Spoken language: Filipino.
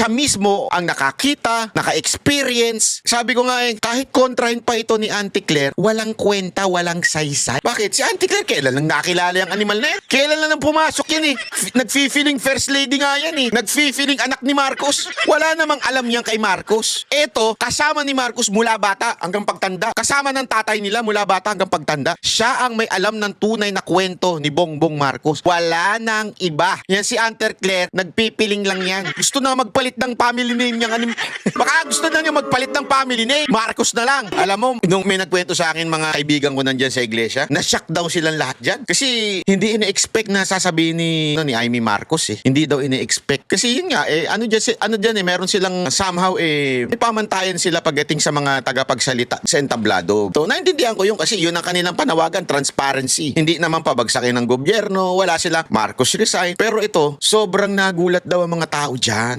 Siya mismo ang nakakita, naka-experience. Sabi ko nga eh, kahit kontrahin pa ito ni Auntie Claire, walang kwenta, walang saysay. Bakit? Si Auntie Claire, kailan lang nakilala yung animal na yan? Kailan lang pumasok yan eh? F- Nag-feeling first lady nga yan eh. Nag-feeling anak ni Marcos. Wala namang alam yan kay Marcos. Eto, kasama ni Marcos mula bata hanggang pagtanda. Kasama ng tatay nila mula bata hanggang pagtanda. Siya ang may alam ng tunay na kwento ni Bongbong Marcos. Wala nang iba. Yan si Auntie Claire, nagpipiling lang yan. Gusto na magpalit ng family name niyang anim. Baka gusto na niya magpalit ng family name. Marcos na lang. Alam mo, nung may nagkwento sa akin mga kaibigan ko nandyan sa iglesia, na-shock daw silang lahat dyan. Kasi hindi ina-expect na sasabihin ni, ano, ni Amy Marcos eh. Hindi daw ina-expect. Kasi yun nga, eh, ano dyan, ano dyan eh, meron silang somehow eh, may pamantayan sila pagdating sa mga tagapagsalita sa entablado. So, naintindihan ko yun kasi yun ang kanilang panawagan, transparency. Hindi naman pabagsakin ng gobyerno, wala sila Marcos resign. Pero ito, sobrang nagulat daw ang mga tao dyan.